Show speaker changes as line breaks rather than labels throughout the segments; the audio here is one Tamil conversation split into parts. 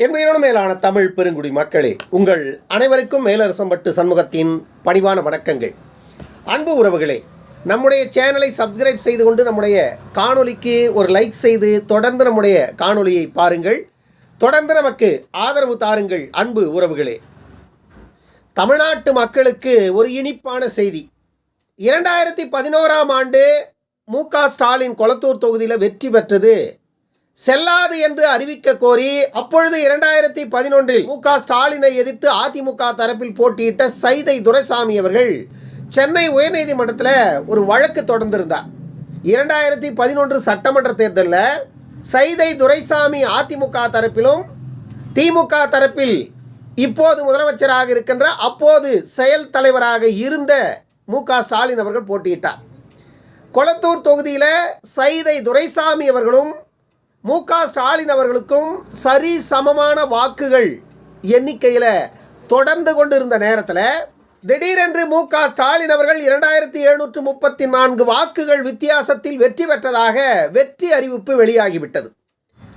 என்பதோடு மேலான தமிழ் பெருங்குடி மக்களே உங்கள் அனைவருக்கும் மேலரசம்பட்டு சண்முகத்தின் பணிவான வணக்கங்கள். அன்பு உறவுகளே நம்முடைய சேனலை சப்ஸ்கிரைப் செய்து கொண்டு நம்முடைய காணொலிக்கு ஒரு லைக் செய்து தொடர்ந்து நம்முடைய காணொலியை பாருங்கள். தொடர்ந்து நமக்கு ஆதரவு தாருங்கள் அன்பு உறவுகளே. தமிழ்நாட்டு மக்களுக்கு ஒரு இனிப்பான செய்தி. இரண்டாயிரத்தி பதினோராம் ஆண்டு மு க ஸ்டாலின் கொளத்தூர் தொகுதியில் வெற்றி பெற்றது செல்லாது என்று அறிவிக்க கோரி அப்பொழுது இரண்டாயிரத்தி பதினொன்றில் மு க ஸ்டாலினை எதிர்த்து அதிமுக தரப்பில் போட்டியிட்ட சைதை துரைசாமி அவர்கள் சென்னை உயர்நீதிமன்றத்தில் ஒரு வழக்கு தொடர்ந்திருந்தார். இரண்டாயிரத்தி பதினொன்று சட்டமன்ற தேர்தலில் சைதை துரைசாமி அதிமுக தரப்பிலும் திமுக தரப்பில் இப்போது முதலமைச்சராக இருக்கின்ற அப்போது செயல் தலைவராக இருந்த மு க ஸ்டாலின் அவர்கள் போட்டியிட்டார். கொளத்தூர் தொகுதியில் சைதை துரைசாமி அவர்களும் மு ஸ்டாலின் அவர்களுக்கும் சரி சமமான வாக்குகள் எண்ணிக்கையில் தொடர்ந்து கொண்டிருந்த நேரத்தில் திடீரென்று மு ஸ்டாலின் அவர்கள் இரண்டாயிரத்தி எழுநூற்று முப்பத்தி நான்கு வாக்குகள் வித்தியாசத்தில் வெற்றி பெற்றதாக வெற்றி அறிவிப்பு வெளியாகிவிட்டது.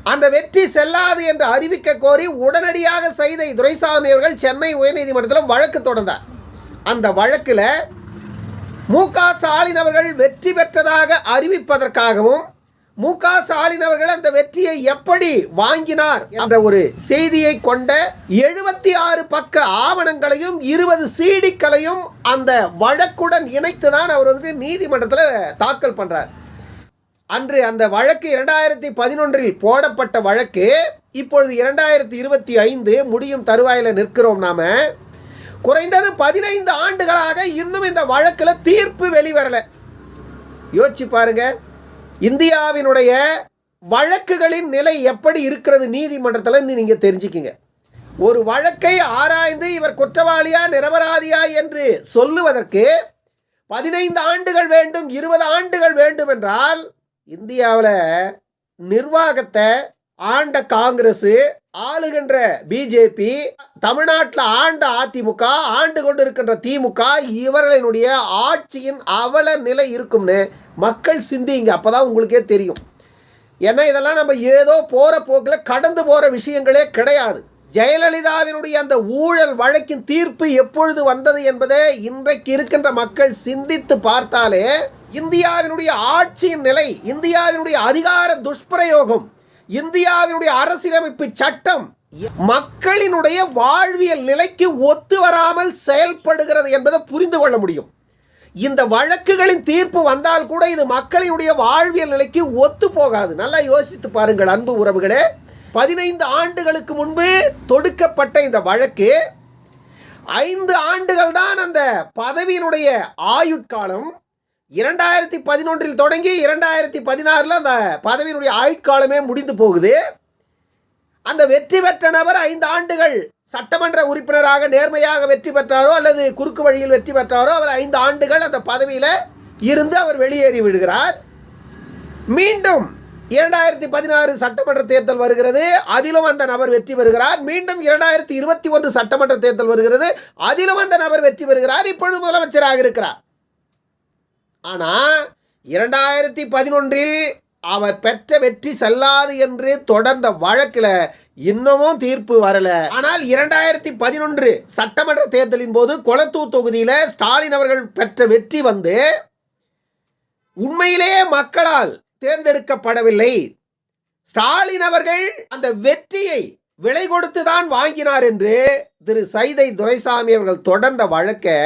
அந்த வெற்றி செல்லாது என்று அறிவிக்க கோரி உடனடியாக செய்த துரைசாமி அவர்கள் சென்னை உயர்நீதிமன்றத்தில் வழக்கு தொடர்ந்தார். அந்த வழக்கில் மு ஸ்டாலின் அவர்கள் வெற்றி பெற்றதாக அறிவிப்பதற்காகவும் மு க ஸ்டாலின் அவர்கள் அந்த வெற்றியை எப்படி வாங்கினார் என்ற ஒரு செய்தியை கொண்ட எழுபத்தி ஆறு பக்க ஆவணங்களையும் இருபது சீடிக்களையும் அந்த வழக்குடன் இணைத்து தான் அவர் வந்து நீதிமன்றத்தில் தாக்கல் பண்றார். அன்று அந்த வழக்கு இரண்டாயிரத்தி பதினொன்றில் போடப்பட்ட வழக்கு இப்பொழுது இரண்டாயிரத்தி இருபத்தி ஐந்து முடியும் தருவாயில் நிற்கிறோம் நாம. குறைந்தது பதினைந்து ஆண்டுகளாக இன்னும் இந்த வழக்கில் தீர்ப்பு வெளிவரல. யோசிச்சு பாருங்கள் இந்தியாவினுடைய வழக்குகளின் நிலை எப்படி இருக்கிறது நீதிமன்றத்தில் நீங்கள் தெரிஞ்சுக்கிங்க. ஒரு வழக்கை ஆராய்ந்து இவர் குற்றவாளியா நிரபராதியா என்று சொல்லுவதற்கு பதினைந்து ஆண்டுகள் வேண்டும் இருபது ஆண்டுகள் வேண்டும் என்றால் இந்தியாவில் நிர்வாகத்தை ஆண்ட காங்கிரஸ் ஆளுகின்ற பிஜேபி தமிழ்நாட்டில் ஆண்ட அதிமுக ஆண்டு கொண்டிருக்கின்ற திமுக இவர்களினுடைய ஆட்சியின் அவல நிலை இருக்கும்னு மக்கள் சிந்திங்க. அப்பதான் உங்களுக்கே தெரியும். ஏன்னா இதெல்லாம் நம்ம ஏதோ போகிற போக்கில் கடந்து போகிற விஷயங்களே கிடையாது. ஜெயலலிதாவினுடைய அந்த ஊழல் வழக்கின் தீர்ப்பு எப்பொழுது வந்தது என்பதை இன்றைக்கு இருக்கின்ற மக்கள் சிந்தித்து பார்த்தாலே இந்தியாவினுடைய ஆட்சியின் நிலை இந்தியாவினுடைய அதிகார துஷ்பிரயோகம் இந்தியாவினுடைய அரசியலமைப்பு சட்டம் மக்களினுடைய வாழ்வியல் நிலைக்கு ஒத்து வராமல் செயல்படுகிறது என்பதை புரிந்து கொள்ள முடியும். இந்த வழக்குகளின் தீர்ப்பு வந்தால் கூட இது மக்களினுடைய வாழ்வியல் நிலைக்கு ஒத்து போகாது. நல்லா யோசித்து பாருங்கள் அன்பு உறவுகளே. பதினைந்து ஆண்டுகளுக்கு முன்பு தொடுக்கப்பட்ட இந்த வழக்கு ஐந்து ஆண்டுகள் தான் அந்த பதவியினுடைய ஆயுட்காலம் இரண்டாயிரத்தி பதினொன்றில் தொடங்கி இரண்டாயிரத்தி பதினாறில் அந்த பதவியினுடைய ஆயுட்காலமே முடிந்து போகுது. அந்த வெற்றி பெற்ற நபர் ஐந்து ஆண்டுகள் சட்டமன்ற உறுப்பினராக நேர்மையாக வெற்றி பெற்றாரோ அல்லது குறுக்கு வழியில் வெற்றி பெற்றாரோ அவர் ஐந்து ஆண்டுகள் அந்த பதவியில் இருந்து அவர் வெளியேறி விடுகிறார். மீண்டும் இரண்டாயிரத்தி பதினாறு சட்டமன்ற தேர்தல் வருகிறது. அதிலும் அந்த நபர் வெற்றி பெறுகிறார். மீண்டும் இரண்டாயிரத்தி இருபத்தி ஒன்று சட்டமன்ற தேர்தல் வருகிறது. அதிலும் அந்த நபர் வெற்றி பெறுகிறார். இப்பொழுது முதலமைச்சராக இருக்கிறார். ஆனால் இரண்டாயிரத்தி பதினொன்றில் அவர் பெற்ற வெற்றி செல்லாது என்று தொடர்ந்த வழக்கில் இன்னமும் தீர்ப்பு வரல. ஆனால் இரண்டாயிரத்தி பதினொன்று சட்டமன்ற தேர்தலின் போது கொளத்தூர் தொகுதியில் ஸ்டாலின் அவர்கள் பெற்ற வெற்றி வந்து உண்மையிலேயே மக்களால் தேர்ந்தெடுக்கப்படவில்லை. ஸ்டாலின் அவர்கள் அந்த வெற்றியை விலை கொடுத்து தான் வாங்கினார் என்று திரு சைதை துரைசாமி அவர்கள் தொடர்ந்த வழக்கை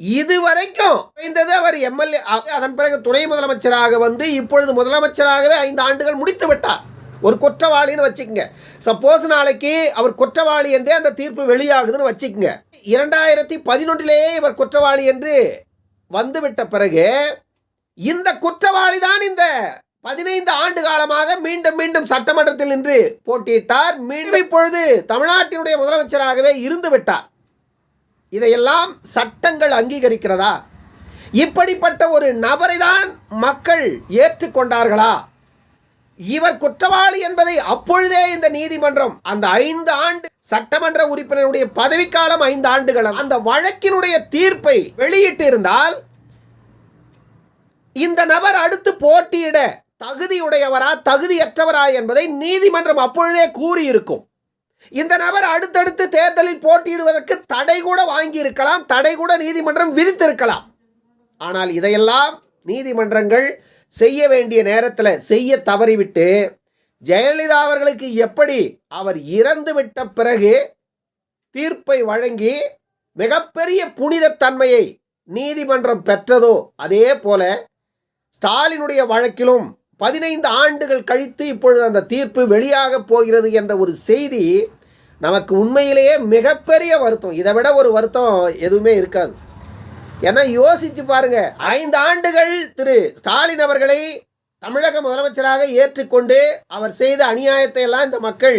இதுவரைக்கும் குறைந்தது அவர் எம்எல்ஏ அதன் பிறகு துணை முதலமைச்சராக வந்து இப்பொழுது முதலமைச்சராகவே ஐந்து ஆண்டுகள் முடித்து விட்டார். ஒரு குற்றவாளின்னு வச்சுக்கோங்க. சப்போஸ் நாளைக்கு அவர் குற்றவாளி என்றே அந்த தீர்ப்பு வெளியாகுதுன்னு வச்சுக்கோங்க. இரண்டாயிரத்தி பதினொன்றிலேயே இவர் குற்றவாளி என்று வந்துவிட்ட பிறகு இந்த குற்றவாளி தான் இந்த பதினைந்து ஆண்டு காலமாக மீண்டும் மீண்டும் சட்டமன்றத்தில் நின்று போட்டியிட்டார். மீண்டும் இப்பொழுது தமிழ்நாட்டினுடைய முதலமைச்சராகவே இருந்து விட்டார். இதையெல்லாம் சட்டங்கள் அங்கீகரிக்கிறதா? இப்படிப்பட்ட ஒரு நபரை தான் மக்கள் ஏற்றுக்கொண்டார்களா? இவர் குற்றவாளி என்பதை அப்பொழுதே இந்த நீதிமன்றம் அந்த ஐந்து ஆண்டு சட்டமன்ற உறுப்பினருடைய பதவிக்காலம் ஐந்து ஆண்டுகள் அந்த வழக்கினுடைய தீர்ப்பை வெளியிட்டு இருந்தால் இந்த நபர் அடுத்து போட்டியிட தகுதியுடையவரா தகுதியற்றவரா என்பதை நீதிமன்றம் அப்பொழுதே கூறியிருக்கும். இந்த நபர் அடுத்தடுத்து தேர்தலில் போட்டியிடுவதற்கு தடை கூட வாங்கி இருக்கலாம் தடை கூட நீதிமன்றம் விதித்திருக்கலாம். ஆனால் இதையெல்லாம் நீதிமன்றங்கள் செய்ய வேண்டிய நேரத்தில் செய்ய தவறிவிட்டு ஜெயலலிதா அவர்களுக்கு எப்படி அவர் இறந்து விட்ட பிறகு தீர்ப்பை வழங்கி மிகப்பெரிய புனிதத்தன்மையை நீதிமன்றம் பெற்றதோ அதே போல ஸ்டாலினுடைய வழக்கிலும் பதினைந்து ஆண்டுகள் கழித்து இப்பொழுது அந்த தீர்ப்பு வெளியாக போகிறது என்ற ஒரு செய்தி நமக்கு உண்மையிலேயே மிகப்பெரிய வருத்தம். இதை விட ஒரு வருத்தம் எதுவுமே இருக்காது. ஏன்னா யோசிச்சு பாருங்க. ஐந்து ஆண்டுகள் திரு ஸ்டாலின் அவர்களை தமிழக முதலமைச்சராக ஏற்றுக்கொண்டு அவர் செய்த அநியாயத்தை எல்லாம் இந்த மக்கள்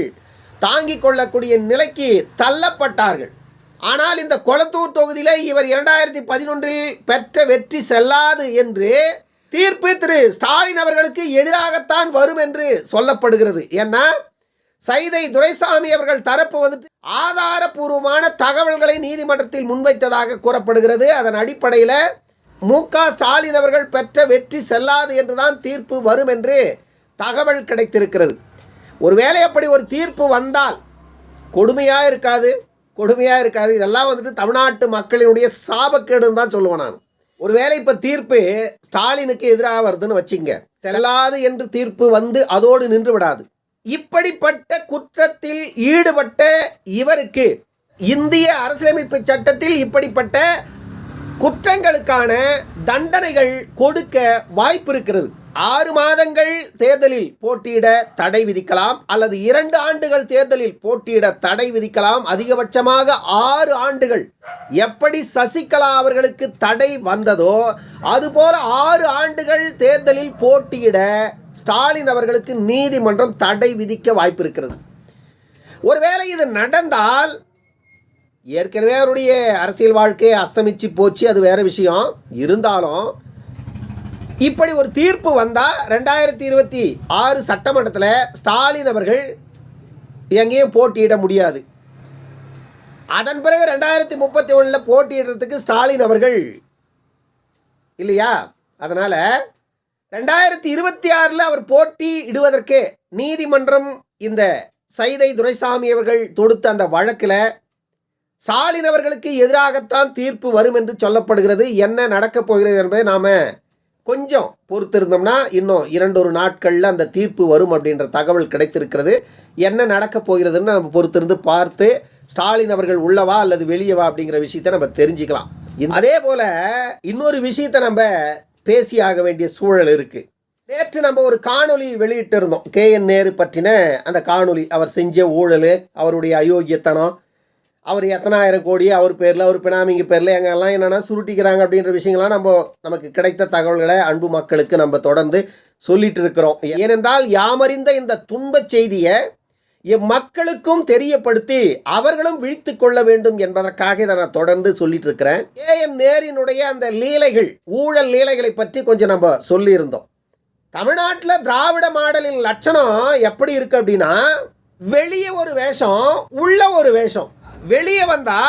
தாங்கிக் கொள்ளக்கூடிய நிலைக்கு தள்ளப்பட்டார்கள். ஆனால் இந்த கொளத்தூர் தொகுதியில் இவர் இரண்டாயிரத்தி பதினொன்றில் பெற்ற வெற்றி செல்லாது என்று தீர்ப்பு திரு ஸ்டாலின் அவர்களுக்கு எதிராகத்தான் வரும் என்று சொல்லப்படுகிறது. ஏன்னா சைதை துரைசாமி அவர்கள் தரப்பு வந்துட்டு ஆதாரபூர்வமான தகவல்களை நீதிமன்றத்தில் முன்வைத்ததாக கூறப்படுகிறது. அதன் அடிப்படையில் மு க ஸ்டாலின் அவர்கள் பெற்ற வெற்றி செல்லாது என்றுதான் தீர்ப்பு வரும் என்று தகவல் கிடைத்திருக்கிறது. ஒருவேளை அப்படி ஒரு தீர்ப்பு வந்தால் கொடுமையாக இருக்காது? கொடுமையாக இருக்காது. இதெல்லாம் வந்துட்டு தமிழ்நாட்டு மக்களினுடைய சாபக்கேடுன்னு தான் சொல்லுவேன் நான். ஒருவேளை இப்போ தீர்ப்பு ஸ்டாலினுக்கு எதிராக வருதுன்னு வச்சிங்க. செல்லாது என்று தீர்ப்பு வந்து அதோடு நின்று விடாது. இப்படிப்பட்ட குற்றத்தில் ஈடுபட்ட இவருக்கு இந்திய அரசியலமைப்பு சட்டத்தில் இப்படிப்பட்ட குற்றங்களுக்கான தண்டனைகள் கொடுக்க வாய்ப்பு இருக்கிறது. ஆறு மாதங்கள் தேர்தலில் போட்டியிட தடை விதிக்கலாம் அல்லது இரண்டு ஆண்டுகள் தேர்தலில் போட்டியிட தடை விதிக்கலாம். அதிகபட்சமாக ஆறு ஆண்டுகள். எப்படி சசிகலா அவர்களுக்கு தடை வந்ததோ அதுபோல ஆறு ஆண்டுகள் தேர்தலில் போட்டியிட ஸ்டாலின் அவர்களுக்கு நீதிமன்றம் தடை விதிக்க வாய்ப்பு இருக்கிறது ஒருவேளை இது நடந்தால் ஏற்கனவே அவருடைய அரசியல் வாழ்க்கையை அஸ்தமிச்சு போச்சு அது வேற விஷயம். இருந்தாலும் இப்படி ஒரு தீர்ப்பு வந்தால் ரெண்டாயிரத்தி இருபத்தி ஆறு சட்டமன்றத்தில் ஸ்டாலின் அவர்கள் எங்கேயும் போட்டியிட முடியாது. அதன் பிறகு ரெண்டாயிரத்தி முப்பத்தி ஒன்றில் போட்டியிடுறதுக்கு ஸ்டாலின் அவர்கள் இல்லையா? அதனால் ரெண்டாயிரத்தி இருபத்தி ஆறில் அவர் போட்டி இடுவதற்கு நீதிமன்றம் இந்த சைதை துரைசாமி அவர்கள் தொடுத்த அந்த வழக்கில் ஸ்டாலின் அவர்களுக்கு எதிராகத்தான் தீர்ப்பு வரும் என்று சொல்லப்படுகிறது. என்ன நடக்கப் போகிறது என்பதை நாம் கொஞ்சம் பொறுத்திருந்தோம்னா இன்னும் இரண்டொரு நாட்களில் அந்த தீர்ப்பு வரும் அப்படின்ற தகவல் கிடைத்திருக்கிறது. என்ன நடக்கப் போகிறதுன்னு நம்ம பொறுத்திருந்து பார்த்து ஸ்டாலின் அவர்கள் உள்ளவா அல்லது வெளியவா அப்படிங்கிற விஷயத்தை நம்ம தெரிஞ்சுக்கலாம். அதே போல் இன்னொரு விஷயத்தை நம்ம பேசியாக வேண்டிய சூழல் இருக்குது நேற்று நம்ம ஒரு காணொலி வெளியிட்டு இருந்தோம் கே என் நேரு பற்றின அந்த காணொலி அவர் செஞ்ச ஊழல் அவருடைய அயோக்கியத்தனம் அவர் எத்தனாயிரம் கோடி அவர் பேரில் அவர் பினாமிங்க பேரில் எங்கெல்லாம் என்னென்னா சுருட்டிக்கிறாங்க அப்படின்ற விஷயங்கள்லாம் நம்ம நமக்கு கிடைத்த தகவல்களை அன்பு மக்களுக்கு நம்ம தொடர்ந்து சொல்லிட்டு இருக்கிறோம் ஏனென்றால் யாமறிந்த இந்த துன்பச் செய்தியை மக்களுக்கும் தெரியப்படுத்தி அவர்களும் விழித்து கொள்ள வேண்டும் என்பதற்காக இதை நான் தொடர்ந்து சொல்லிட்டு இருக்கிறேன் ஏ. என் நேரினுடைய அந்த லீலைகள் ஊழல் லீலைகளை பற்றி கொஞ்சம் நம்ம சொல்லியிருந்தோம். தமிழ்நாட்டில் திராவிட மாடலின் லட்சணம் எப்படி இருக்கு அப்படின்னா வெளியே ஒரு வேஷம் உள்ள ஒரு வேஷம். வெளியே வந்தா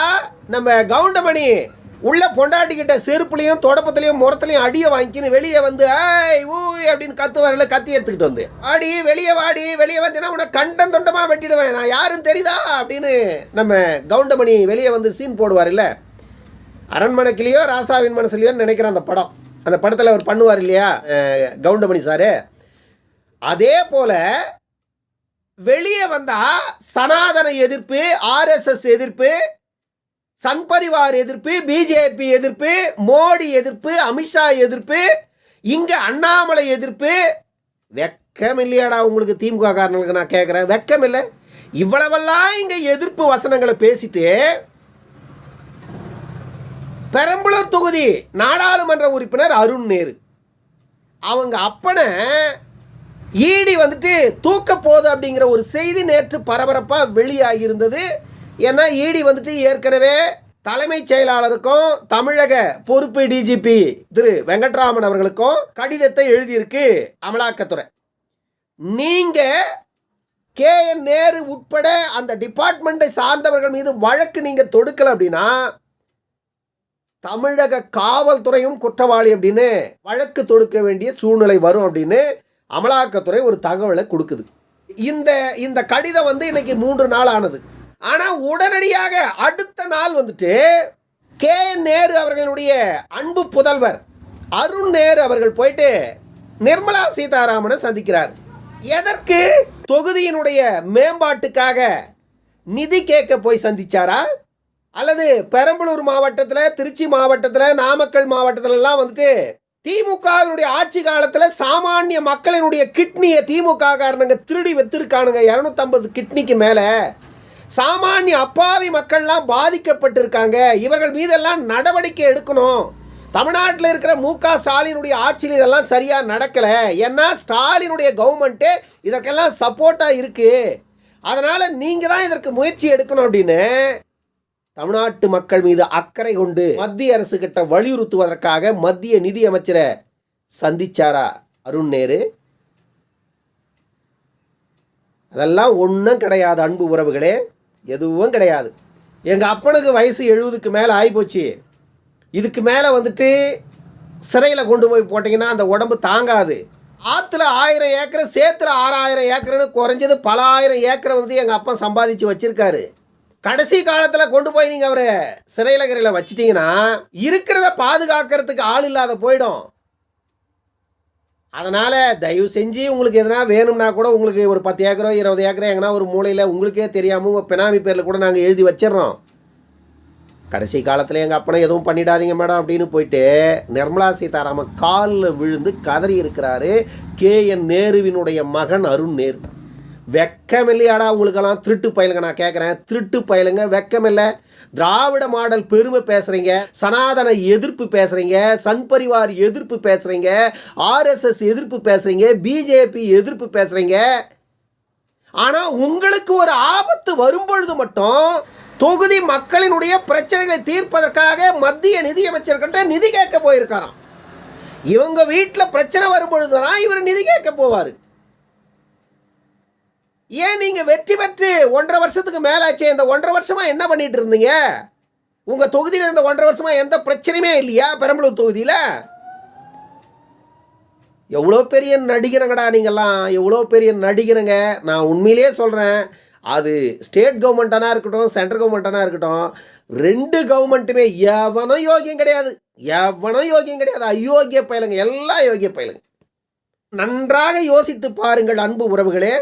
நம்ம கவுண்டமணி உள்ள பொண்டாட்டிக்கிட்ட செருப்புலையும் தொடப்பத்துலையும் முரத்துலையும் அடியை வாங்கிக்கின்னு வெளியே வந்து ஏய் ஊய் அப்படின்னு கத்து வரல கத்தி எடுத்துக்கிட்டு வந்து. ஆடி வெளியே வாடி வெளியே வந்தீங்கன்னா உன்னை கண்டம் தொண்டமாக வெட்டிடுவேன் நான் யாருன்னு தெரியுதா? அப்படின்னு நம்ம கவுண்டமணி வெளியே வந்து சீன் போடுவார் இல்லை ராசாவின் மனசுலையோ நினைக்கிறேன் அந்த படம். அந்த படத்தில் அவர் பண்ணுவார் இல்லையா கவுண்டமணி சாரு? அதே போல வெளியே வந்தா சனாதன எதிர்ப்பு ஆர்எஸ்எஸ் எதிர்ப்பு சங் பரிவார் எதிர்ப்பு பிஜேபி எதிர்ப்பு மோடி எதிர்ப்பு அமித்ஷா எதிர்ப்பு இங்க அண்ணாமலை எதிர்ப்பு. வெக்கம் இல்லையாடா உங்களுக்கு திமுக காரணங்களுக்கு நான் கேட்குறேன் வெக்கம் இல்லை. இவ்வளவெல்லாம் இங்க எதிர்ப்பு வசனங்களை பேசிட்டு பெரம்பலூர் தொகுதி நாடாளுமன்ற உறுப்பினர் அருண் நேரு. அவங்க அப்பனை ஈடி வந்துட்டு தூக்க போகுது அப்படிங்கிற ஒரு செய்தி நேற்று பரபரப்பாக வெளியாகியிருந்தது. ஏன்னா ஈடி வந்துட்டு ஏற்கனவே தலைமைச் செயலாளருக்கும் தமிழக பொறுப்பு டிஜிபி திரு வெங்கட்ராமன் அவர்களுக்கும் கடிதத்தை எழுதியிருக்கு அமலாக்கத்துறை. நீங்க கே என் நேரு உட்பட அந்த டிபார்ட்மெண்ட்டை சார்ந்தவர்கள் மீது வழக்கு நீங்க தொடுக்கல அப்படின்னா தமிழக காவல்துறையும் குற்றவாளி அப்படின்னு வழக்கு தொடுக்க வேண்டிய சூழ்நிலை வரும் அப்படின்னு அமலாக்கத்துறை ஒரு தகவலை கொடுக்குது. இந்த இந்த கடிதம் வந்து இன்னைக்கு மூன்று நாள் ஆனது. ஆனால் உடனடியாக அடுத்த நாள் வந்துட்டு கே. நேரு அவர்களுடைய அன்பு புதல்வர் அருண் நேரு அவர்கள் போயிட்டு நிர்மலா சீதாராமனை சந்திக்கிறார். எதற்கு? தொகுதியினுடைய மேம்பாட்டுக்காக நிதி கேட்க போய் சந்திச்சாரா? அல்லது பெரம்பலூர் மாவட்டத்தில் திருச்சி மாவட்டத்தில் நாமக்கல் மாவட்டத்திலலாம் வந்துட்டு திமுகவினுடைய ஆட்சி காலத்தில் சாமானிய மக்களினுடைய கிட்னியை திமுக காரணங்க திருடி வைத்திருக்கானுங்க. இரநூத்தம்பது கிட்னிக்கு மேலே சாமானிய அப்பாவி மக்கள்லாம் பாதிக்கப்பட்டிருக்காங்க. இவர்கள் மீதெல்லாம் நடவடிக்கை எடுக்கணும். தமிழ்நாட்டில் இருக்கிற மு க ஸ்டாலினுடைய ஆட்சியில் இதெல்லாம் சரியாக நடக்கலை. ஏன்னா ஸ்டாலினுடைய கவர்மெண்ட்டு இதற்கெல்லாம் சப்போர்ட்டாக இருக்குது அதனால் நீங்கள் தான் இதற்கு முயற்சி எடுக்கணும் அப்படின்னு தமிழ்நாட்டு மக்கள் மீது அக்கறை கொண்டு மத்திய அரசு கிட்ட வலியுறுத்துவதற்காக மத்திய நிதி அமைச்சரை சந்திச்சாரா? அருண் நேரு. அதெல்லாம் ஒன்றும் கிடையாது அன்பு உறவுகளே. எதுவும் கிடையாது. எங்கள் அப்பனுக்கு வயசு எழுபதுக்கு மேலே ஆகிப்போச்சு இதுக்கு மேலே வந்துட்டு சிறையில் கொண்டு போய் போட்டிங்கன்னா அந்த உடம்பு தாங்காது. ஆற்றுல ஆயிரம் ஏக்கர் சேத்துல ஆறாயிரம் ஏக்கர்னு குறைஞ்சது பல ஆயிரம் ஏக்கரை வந்து எங்கள் அப்பா சம்பாதிச்சு வச்சுருக்காரு. கடைசி காலத்தில் கொண்டு போய் நீங்கள் அவரை சிறையில் கிரையில் வச்சிட்டிங்கன்னா இருக்கிறத பாதுகாக்கிறதுக்கு ஆள் இல்லாத போயிடும். அதனால் தயவு செஞ்சு உங்களுக்கு எதனா வேணும்னா கூட உங்களுக்கு ஒரு பத்து ஏக்கரோ இருபது ஏக்கரோ எங்கன்னா ஒரு மூலையில் உங்களுக்கே தெரியாமல் உங்கள் பினாமி பேரில் கூட நாங்கள் எழுதி வச்சிடுறோம். கடைசி காலத்தில் எங்கள் அப்பனை எதுவும் பண்ணிடாதீங்க மேடம் அப்படின்னு போயிட்டு நிர்மலா சீதாராமன் காலில் விழுந்து கதறி இருக்கிறாரு. கே என் நேருவினுடைய மகன் அருண் நேரு. வெக்கமில்லையாடா உங்களுக்கெல்லாம் திருட்டு பயலுங்க நான் கேட்குறேன் திருட்டு பயலுங்க வெக்கமில்லை. திராவிட மாடல் பெருமை பேசுகிறீங்க சனாதன எதிர்ப்பு பேசுகிறீங்க சன் பரிவார் எதிர்ப்பு பேசுகிறீங்க ஆர்எஸ்எஸ் எதிர்ப்பு பேசுகிறீங்க பிஜேபி எதிர்ப்பு பேசுகிறீங்க ஆனால் உங்களுக்கு ஒரு ஆபத்து வரும்பொழுது மட்டும் தொகுதி மக்களினுடைய பிரச்சனைகளை தீர்ப்பதற்காக மத்திய நிதியமைச்சர்கிட்ட நிதி கேட்க போயிருக்காராம். இவங்க வீட்டில் பிரச்சனை வரும்பொழுது தான் இவர் நிதி கேட்க போவார். ஏன் நீங்கள் வெற்றி பெற்று ஒன்றரை வருஷத்துக்கு மேலாச்சே? இந்த ஒன்றரை வருஷமா என்ன பண்ணிட்டு இருந்தீங்க? உங்கள் தொகுதியில் இந்த ஒன்றரை வருஷமா எந்த பிரச்சனையுமே இல்லையா பெரம்பலூர் தொகுதியில்? எவ்வளோ பெரிய நடிகருங்கடா நீங்கள்லாம் எவ்வளோ பெரிய நடிகருங்க. நான் உண்மையிலேயே சொல்கிறேன் அது ஸ்டேட் கவர்மெண்ட்டானா இருக்கட்டும் சென்ட்ரல் கவர்மெண்ட்டானா இருக்கட்டும் ரெண்டு கவர்மெண்ட்டுமே எவனும் யோகியம் கிடையாது. எவனும் யோகியம் கிடையாது. அயோக்கிய பயலுங்க. எல்லாம் யோகிய பயலுங்க. நன்றாக யோசித்து பாருங்கள் அன்பு உறவுகளே.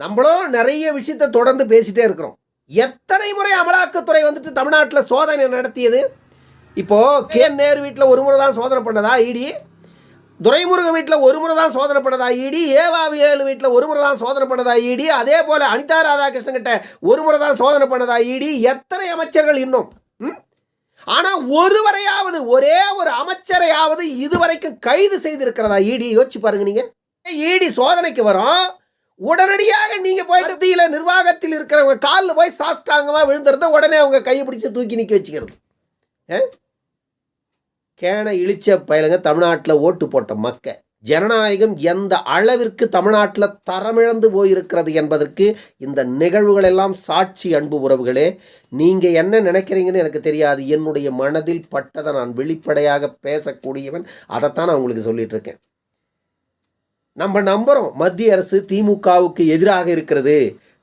நம்மளும் நிறைய விஷயத்தை தொடர்ந்து பேசிட்டே இருக்கிறோம். எத்தனை முறை அமலாக்கத்துறை வந்துட்டு தமிழ்நாட்டில் சோதனை நடத்தியது? இப்போ கே நேரு வீட்டில் ஒரு முறை தான் சோதனை பண்ணதா இடி துரைமுருகன் வீட்டில் ஒரு முறை தான் சோதனை பண்ணதா இடி ஏவாவியல் வீட்டில் ஒரு முறை தான் சோதனை பண்ணதா இடி அதே போல் அனிதா ராதாகிருஷ்ணன் கிட்ட ஒரு முறை தான் சோதனை பண்ணதா இடி எத்தனை அமைச்சர்கள் இன்னும்? ம்? ஆனா ஒருவரையாவது ஒரே ஒரு அமைச்சரையாவது இதுவரைக்கும் கைது செய்திருக்கிறதா இடி யோசிச்சு பாருங்க நீங்க. இடி சோதனைக்கு வரும்? உடனடியாக நீங்க போய் மத்தியில நிர்வாகத்தில் இருக்கிறவங்க காலில் போய் சாஸ்தாங்கமா விழுந்துருந்தா உடனே அவங்க கையை பிடிச்சு தூக்கி நிக்க வச்சுக்கிறது? கேன இழிச்ச பயலுங்க தமிழ்நாட்டில் ஓட்டு போட்ட மக்க. ஜனநாயகம் எந்த அளவிற்கு தமிழ்நாட்டில் தரமிழந்து போயிருக்கிறது என்பதற்கு இந்த நிகழ்வுகள் எல்லாம் சாட்சி அன்பு உறவுகளே நீங்கள் என்ன நினைக்கிறீங்கன்னு எனக்கு தெரியாது. என்னுடைய மனதில் பட்டதை நான் வெளிப்படையாக பேசக்கூடியவன். அதைத்தான் நான் உங்களுக்கு சொல்லிட்டு இருக்கேன். நம்ம நம்புகிறோம் மத்திய அரசு திமுகவுக்கு எதிராக இருக்கிறது.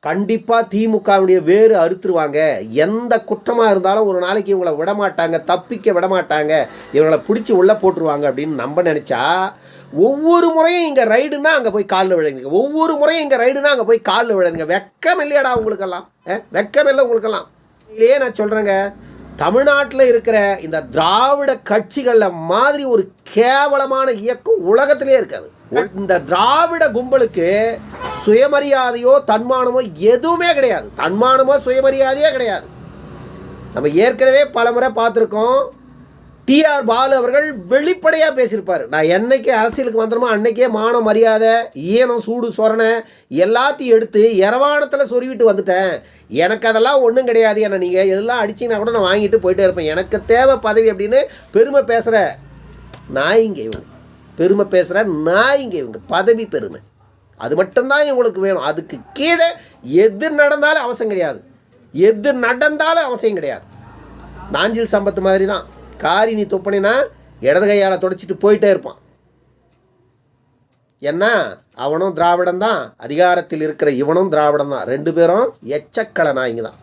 கண்டிப்பாக திமுகவுடைய வேறு அறுத்துருவாங்க. எந்த குற்றமாக இருந்தாலும் ஒரு நாளைக்கு இவங்களை விடமாட்டாங்க தப்பிக்க விடமாட்டாங்க இவங்களை பிடிச்சி உள்ளே போட்டுருவாங்க அப்படின்னு நம்ப நினச்சா ஒவ்வொரு முறையும் இங்கே ரைடுனா அங்கே போய் காலில் விழுங்க ஒவ்வொரு முறையும் இங்கே ரைடுனா அங்கே போய் காலில் விழுங்க வெக்கம் இல்லையாடா உங்களுக்கெல்லாம்? வெக்கம் இல்லை உங்களுக்கெல்லாம்? இல்லையே நான் சொல்கிறேங்க தமிழ்நாட்டில் இருக்கிற இந்த திராவிட கட்சிகளில் மாதிரி ஒரு கேவலமான இயக்கம் உலகத்திலே இருக்காது. இந்த திராவிட கும்பலுக்கு சுயமரியாதையோ தன்மானமோ எதுவுமே கிடையாது. தன்மானமோ சுயமரியாதையோ கிடையாது. நம்ம ஏற்கனவே பலமுறை பார்த்துருக்கோம். டிஆர் பாலு அவர்கள் வெளிப்படையாக பேசியிருப்பார். நான் என்னைக்கு அரசியலுக்கு வந்துடுமோ அன்னைக்கே மான மரியாதை ஈனம் சூடு சொரணை எல்லாத்தையும் எடுத்து இரவாணத்தில் சொருவிட்டு வந்துட்டேன். எனக்கு அதெல்லாம் ஒன்றும் கிடையாது என்ன நீங்கள் எல்லாம் அடிச்சிங்கன்னா கூட நான் வாங்கிட்டு போயிட்டே இருப்பேன். எனக்கு தேவை பதவி அப்படின்னு பெருமை பேசுகிற நாயிங்க இவங்க. பெருமை பேசுகிற நாயிங்க இவங்க. பதவி பெருமை. அது மட்டும்தான் இவங்களுக்கு வேணும். அதுக்கு கீழே எது நடந்தாலும் அவசியம் கிடையாது. எது நடந்தாலும் அவசியம் கிடையாது. நாஞ்சில் சம்பத்து மாதிரி தான் காரி நீ துப்பினா இடது கையால் தொடச்சிட்டு போயிட்டே இருப்பான். ஏன்னா அவனும் திராவிடம் தான். அதிகாரத்தில் இருக்கிற இவனும் திராவிடம் தான். ரெண்டு பேரும் எச்சக்கல நாய்ங்க தான்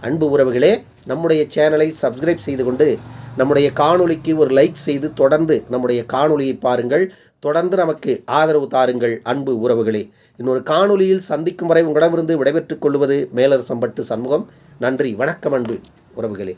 அன்பு உறவுகளே நம்முடைய சேனலை சப்ஸ்கிரைப் செய்து கொண்டு நம்முடைய காணொலிக்கு ஒரு லைக் செய்து தொடர்ந்து நம்முடைய காணொலியை பாருங்கள். தொடர்ந்து நமக்கு ஆதரவு தாருங்கள் அன்பு உறவுகளே. இன்னொரு காணொலியில் சந்திக்கும் வரை உங்களிடமிருந்து விடைபெற்றுக் கொள்வது மேலரசம்பட்டு சண்முகம். நன்றி வணக்கம் அன்பு உறவுகளே.